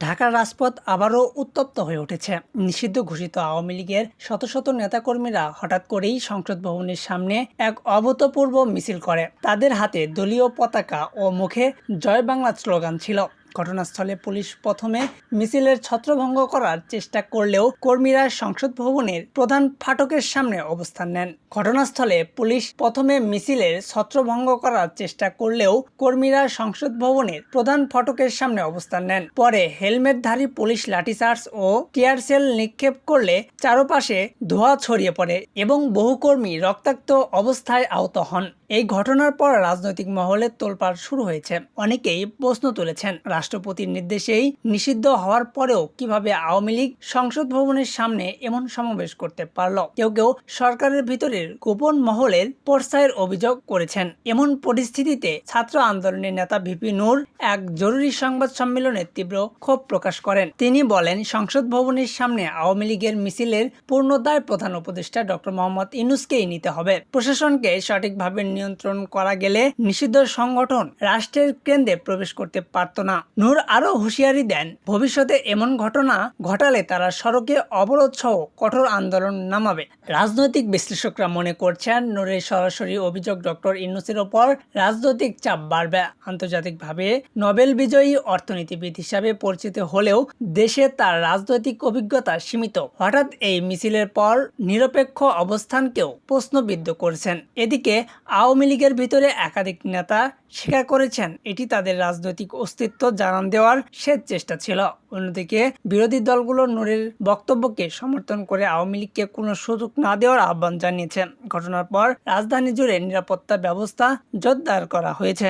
ঢাকার রাজপথ আবারও উত্তপ্ত হয়ে উঠেছে। নিষিদ্ধ ঘোষিত আওয়ামী লীগের শত শত নেতাকর্মীরা হঠাৎ করেই সংসদ ভবনের সামনে এক অভূতপূর্ব মিছিল করে। তাদের হাতে দলীয় পতাকা ও মুখে জয় বাংলা স্লোগান ছিল। ঘটনাস্থলে পুলিশ প্রথমে মিছিলের ছত্রভঙ্গ করার চেষ্টা করলেও কর্মীরা সংসদ ভবনের প্রধান ফাটকের সামনে অবস্থান নেন। ঘটনাস্থলে পুলিশ প্রথমে মিছিলের ছত্রভঙ্গ করার চেষ্টা করলেও কর্মীরা সংসদ ভবনের প্রধান ফটকের সামনে অবস্থান নেন। পরে হেলমেটধারী পুলিশ লাঠিচার্জ ও টিয়ার সেল নিক্ষেপ করলে চারপাশে ধোঁয়া ছড়িয়ে পড়ে এবং বহু কর্মী রক্তাক্ত অবস্থায় আহত হন। এই ঘটনার পর রাজনৈতিক মহলে তোলপাড় শুরু হয়েছে। অনেকেই প্রশ্ন তুলেছেন রাষ্ট্রপতির নির্দেশেই নিষিদ্ধ হওয়ার পরেও কীভাবে আওয়ামী লীগ সংসদ ভবনের সামনে এমন সমাবেশ করতে পারল? কেউ কেউ সরকারের ভিতরের গোপন মহলের পর্সায়ের অভিযোগ করেছেন। এমন পরিস্থিতিতে ছাত্র আন্দোলনের নেতা ভিপি নূর এক জরুরি সংবাদ সম্মেলনে তীব্র ক্ষোভ প্রকাশ করেন। তিনি বলেন, সংসদ ভবনের সামনে আওয়ামী লীগের মিছিলের পূর্ণ দায় প্রধান উপদেষ্টা ডক্টর মোহাম্মদ ইনুসকেই নিতে হবে। প্রশাসনকে সঠিকভাবে নিয়ন্ত্রণ করা গেলে নিষিদ্ধ সংগঠন রাষ্ট্রের কেন্দ্রে প্রবেশ করতে পারত না। নূর আরও হুঁশিয়ারি দেন, ভবিষ্যতে এমন ঘটনা ঘটালে তারা সড়কে অবরোধ সহ কঠোর আন্দোলন নামাবে। রাজনৈতিক বিশ্লেষকরা মনে করছেন, নূরের সরাসরি অভিযোগ ডক্টর ইনুসের ওপর রাজনৈতিক চাপ বাড়বে। আন্তর্জাতিকভাবে নোবেল বিজয়ী অর্থনীতিবিদ হিসাবে পরিচিত হলেও দেশে তার রাজনৈতিক অভিজ্ঞতা সীমিত। হঠাৎ এই মিছিলের পর নিরপেক্ষ অবস্থানকেও প্রশ্নবিদ্ধ করেছেন। এদিকে আওয়ামী লীগের ভিতরে একাধিক নেতা স্বীকার করেছেন। এটি তাদের রাজনৈতিক অস্তিত্ব জানান দেওয়ার শেষ চেষ্টা ছিল। অন্যদিকে বিরোধী দলগুলো নূরের বক্তব্যকে সমর্থন করে আওয়ামী লীগকে কোনো সুযোগ না দেওয়ার আহ্বান জানিয়েছেন ঘটনার পর রাজধানী জুড়ে নিরাপত্তা ব্যবস্থা জোরদার করা হয়েছে।